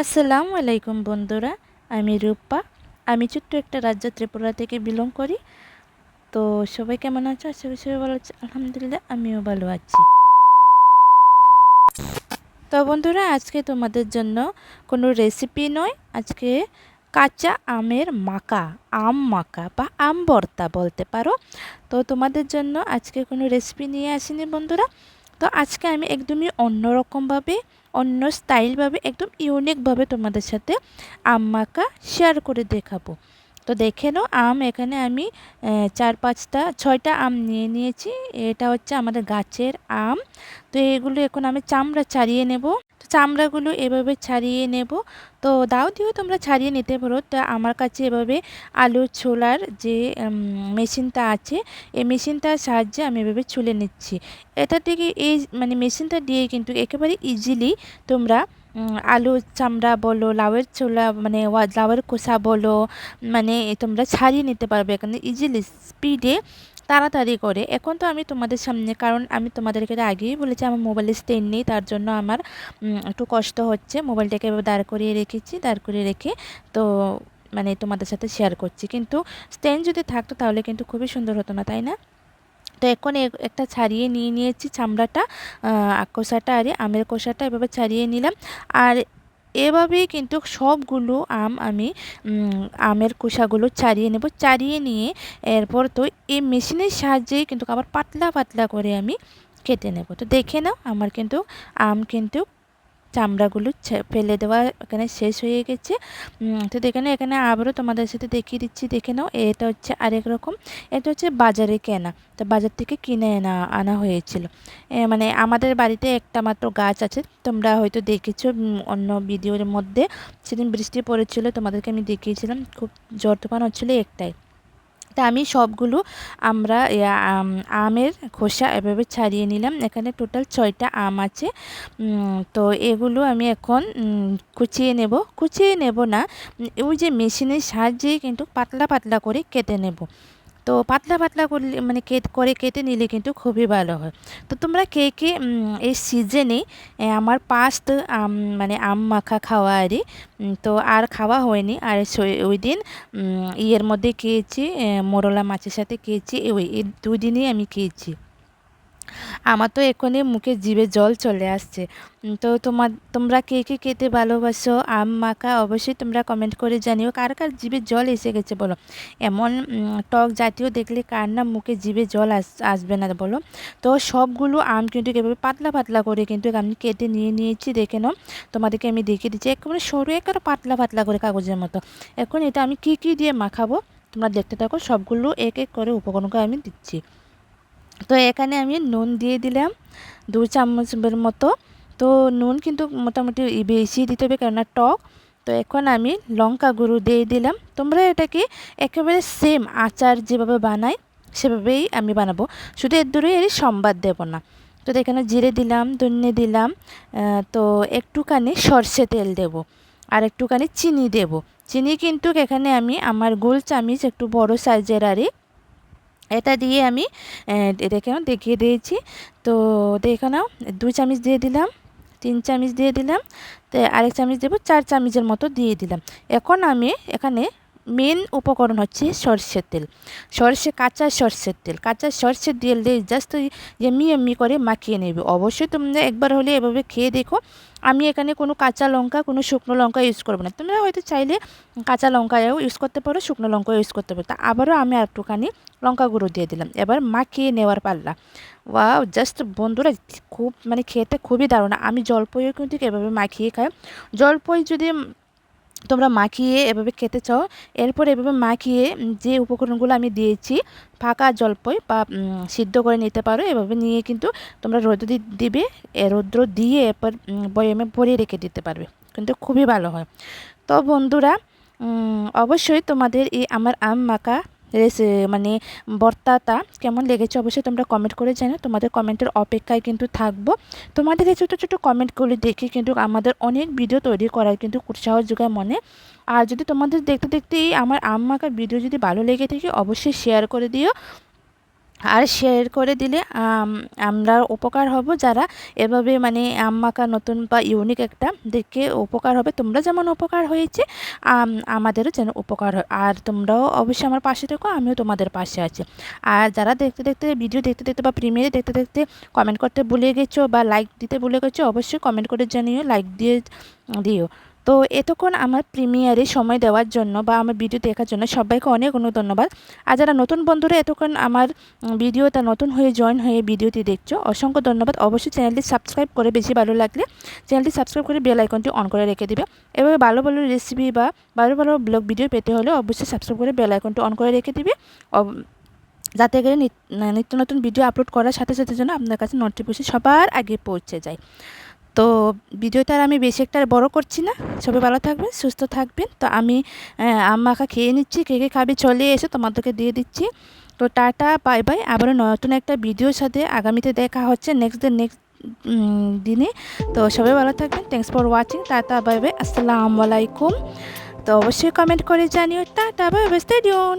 আসসালামু আলাইকুম বন্ধুরা, আমি রূপা। আমি ছোট্ট একটা রাজ্য ত্রিপুরা থেকে বিলং করি। তো সবাই কেমন আছো? আশা করি সবাই ভালো আছে। আলহামদুলিল্লাহ, আমিও ভালো আছি। তো বন্ধুরা, আজকে তোমাদের জন্য কোনো রেসিপি নয়। আজকে কাঁচা আমের মাকা আম মাকা বা আম ভর্তা বলতে পারো। তো তোমাদের জন্য আজকে কোনো রেসিপি নিয়ে আসিনি বন্ধুরা। তো আজকে আমি একদমই অন্যরকমভাবে অন্য স্টাইলভাবে, একদম ইউনিকভাবে তোমাদের সাথে আম মাখা শেয়ার করে দেখাবো। তো দেখে নাও, আম এখানে আমি চার পাঁচটা, ছয়টা আম নিয়ে নিয়েছি। এটা হচ্ছে আমাদের গাছের আম। তো এগুলো এখন আমি চামড়া চারিয়ে নেব। তো চামড়াগুলো এভাবে ছাড়িয়ে নেব। তো দাও দিয়েও তোমরা ছাড়িয়ে নিতে পারো। তো আমার কাছে এভাবে আলু ছোলার যে মেশিনটা আছে, এই মেশিনটার সাহায্যে আমি এভাবে ছুলে নিচ্ছি। এটা থেকে এই মানে মেশিনটা দিয়ে কিন্তু একেবারে ইজিলি তোমরা আলু চামড়া বলো, লাউয়ের ছোলা মানে লাউয়ের কোষা বলো মানে তোমরা ছাড়িয়ে নিতে পারবে। এখানে ইজিলি স্পিডে তাড়াতাড়ি করে। এখন তো আমি তোমাদের সামনে, কারণ আমি তোমাদেরকে আগেই বলেছি, আমার মোবাইলে স্ট্যান্ড নেই, তার জন্য আমার একটু কষ্ট হচ্ছে। মোবাইলটাকে এবার দাঁড় করিয়ে রেখেছি, দাঁড় করিয়ে রেখে তো মানে তোমাদের সাথে শেয়ার করছি। কিন্তু স্ট্যান্ড যদি থাকতো তাহলে কিন্তু খুবই সুন্দর হতো না, তাই না? তো এখন একটা ছাড়িয়ে নিয়ে নিয়েছি, চামড়াটা কোষাটা আরে আমের কোষাটা এভাবে ছাড়িয়ে নিলাম। আর এভাবেই কিন্তু সবগুলো আম আমি আমের কুষাগুলো চারিয়ে নেব। চারিয়ে নিয়ে এরপর তো এই মেশিনের সাহায্যেই কিন্তু আবার পাতলা পাতলা করে আমি কেটে নেব। তো দেখে নাও, আমার কিন্তু আম কিন্তু চামড়াগুলো ফেলে দেওয়া এখানে শেষ হয়ে গেছে। তো দেখে নাও এখানে আবারও তোমাদের সাথে দেখিয়ে দিচ্ছি, দেখে নাও। এটা হচ্ছে আরেক রকম। এটা হচ্ছে বাজারে কেনা। তো বাজার থেকে কিনে আনা আনা হয়েছিল। মানে আমাদের বাড়িতে একটা মাত্র গাছ আছে। তোমরা হয়তো দেখেছ অন্য ভিডিওর মধ্যে। সেদিন বৃষ্টি পড়েছিল, তোমাদেরকে আমি দেখিয়েছিলাম। খুব জ্বর তুফান হচ্ছিল একটাই। তা আমি সবগুলো আমরা আমের খোসা এভাবে ছাড়িয়ে নিলাম। এখানে টোটাল ছয়টা আম আছে। তো এগুলো আমি এখন কুচিয়ে নেব। কুচিয়ে নেব না ওই যে মেশিনের সাহায্যে কিন্তু পাতলা পাতলা করে কেটে নেব। তো পাতলা পাতলা করলে মানে করে কেটে নিলে কিন্তু খুবই ভালো হয়। তো তোমরা কে কে এই সিজনে আমার পাস্ট আম মানে আম মাখা খাওয়া আরই তো আর খাওয়া হয়নি। আর ওই দিন ইয়ের মধ্যে খেয়েছি মোরলা মাছের সাথে খেয়েছি, ওই দুই দিনই আমি খেয়েছি। আমার তো এখনই মুখে জিভে জল চলে আসছে। তো তোমার, তোমরা কে কে খেতে ভালোবাসো? আম, মাখা অবশ্যই তোমরা কমেন্ট করে জানিও। কার কার জিভে জল এসে গেছে বলো? এমন টক জাতীয় দেখলে কার না মুখে জিভে জল আস, আসবে না বলো? তো সবগুলো আম কিন্তু এভাবে পাতলা পাতলা করে কিন্তু আমি কেটে নিয়ে নিয়েছি, দেখে নাও। তোমাদেরকে আমি দেখিয়ে দিচ্ছি, একেবারে সরু, একেবারে পাতলা পাতলা করে কাগজের মতো। এখন এটা আমি কি কি দিয়ে মাখাবো? তোমরা দেখতে থাকো, সবগুলো এক এক করে উপকরণকে আমি দিচ্ছি। তো এখানে আমি নুন দিয়ে দিলাম দু চামচের মতো। তো নুন কিন্তু মোটামুটি বেশি দিতে হবে কেননা টক। তো এখন আমি লঙ্কা গুঁড়ো দিয়ে দিলাম। তোমরা এটাকে একেবারে সেম আচার যেভাবে বানাই, সেভাবেই আমি বানাবো। শুধু এর দূরে এর সম্বাদ দেব না। তো এখানে জিরে দিলাম, ধনে দিলাম তো একটুখানি সর্ষে তেল দেব আর একটুখানি চিনি দেব। চিনি কিন্তু এখানে আমি আমার গোল চামিচ একটু বড় সাইজের আরে এটা দিয়ে আমি এটাকে দেখিয়ে দিয়েছি। তো দেখো নাও, দুই চামচ দিয়ে দিলাম, তিন চামচ দিয়ে দিলাম, তো আরেক চামচ দেবো, চার চামচের মতো দিয়ে দিলাম। এখন আমি এখানে মেন উপকরণ হচ্ছে সর্ষের তেল। সর্ষে, কাঁচা সর্ষের তেল। কাঁচা সর্ষের তেল দিয়ে জাস্ট এমনি এমনি করে মাখিয়ে নেবে। অবশ্যই তোমরা একবার হলে এভাবে খেয়ে দেখো। আমি এখানে কোনো কাঁচা লঙ্কা, কোনো শুকনো লঙ্কা ইউজ করব না। তোমরা হয়তো চাইলে কাঁচা লঙ্কাও ইউজ করতে পারো, শুকনো লঙ্কা ইউজ করতে পারো। তা আবারও আমি একটুখানি লঙ্কা গুঁড়ো দিয়ে দিলাম। এবার মাখিয়ে নেওয়ার পাল্লা। ওয়াও জাস্ট বন্ধুরা খুব মানে খেতে খুবই দারুণ। আমি জলপইও কিন্তু এভাবে মাখিয়ে খাই। জলপই যদি তোমরা মাখিয়ে এভাবে খেতে চাও। এরপর এভাবে মাখিয়ে যে উপকরণগুলো আমি দিয়েছি, ফাঁকা জলপই বা সিদ্ধ করে নিতে পারো। এভাবে নিয়ে কিন্তু তোমরা রৌদ্র দিবে রৌদ্র দিয়ে এরপর বয়মে ভরিয়ে রেখে দিতে পারবে। কিন্তু খুবই ভালো হয়। তো বন্ধুরা অবশ্যই তোমাদের এই আমার আম মাখা রেসে মানে বর্তাটা কেমন লেগেছে অবশ্যই তোমরা কমেন্ট করে জানো তোমাদের কমেন্টের অপেক্ষায় কিন্তু থাকব। তোমাদের এই ছোটো ছোটো কমেন্টগুলি দেখে কিন্তু আমাদের অনেক ভিডিও তৈরি করার কিন্তু উৎসাহ যোগায় মনে। আর যদি তোমাদের দেখতে দেখতে আমার আম্মাকার ভিডিও যদি ভালো লেগে থাকে, অবশ্যই শেয়ার করে দিও। আর শেয়ার করে দিলে আমরা উপকার হব যারা এভাবে মানে আম মাখা নতুন বা ইউনিক একটা দেখে উপকার হবে। তোমরা যেমন উপকার হয়েছে আমাদেরও যেন উপকার হয়। আর তোমরাও অবশ্যই আমার পাশে থেকো, আমিও তোমাদের পাশে আছি। আর যারা দেখতে দেখতে ভিডিও দেখতে দেখতে বা প্রিমিয়ারে দেখতে দেখতে কমেন্ট করতে ভুলে গেছো বা লাইক দিতে ভুলে গেছো, অবশ্যই কমেন্ট করে জানিও লাইক দিয়ে দিও। তো এতক্ষণ আমার প্রিমিয়ারে সময় দেওয়ার জন্য বা আমার ভিডিও দেখার জন্য সবাইকে অনেক অনেক ধন্যবাদ। আর যারা নতুন বন্ধুরা, এতক্ষণ আমার ভিডিওটা নতুন হয়ে জয়েন হয়ে ভিডিওটি দেখছ, অসংখ্য ধন্যবাদ। অবশ্যই চ্যানেলটি সাবস্ক্রাইব করে বেশি ভালো লাগলে চ্যানেলটি সাবস্ক্রাইব করে বেল আইকনটি অন করে রেখে দেবে। এভাবে ভালো ভালো রেসিপি বা ভালো ভালো ব্লগ ভিডিও পেতে হলে অবশ্যই সাবস্ক্রাইব করে বেল আইকনটি অন করে রেখে দিবে। যাতে করে নিত- নিত্য নতুন ভিডিও আপলোড করার সাথে সাথে যেন আপনার কাছে নোটিফিকেশন সবার আগে পৌঁছে যায়। তো ভিডিওটা আর আমি বেশি একটা বড় করছি না। সবাই ভালো থাকবেন সুস্থ থাকবেন। তো আমি আহ, আম মাখা খেয়ে নিচ্ছি কে কে খাবে চলে এসে তোমাদেরকে দিয়ে দিচ্ছি। তো টাটা বাই বাই। আবারও নতুন একটা ভিডিওর সাথে আগামীতে দেখা হচ্ছে নেক্সট দিন নেক্সট দিনে। তো সবাই ভালো থাকবেন thanks for watching tata bye bye. আসসালামু আলাইকুম। তো অবশ্যই কমেন্ট করে জানিও। Tata bye by. স্টেডিয়ন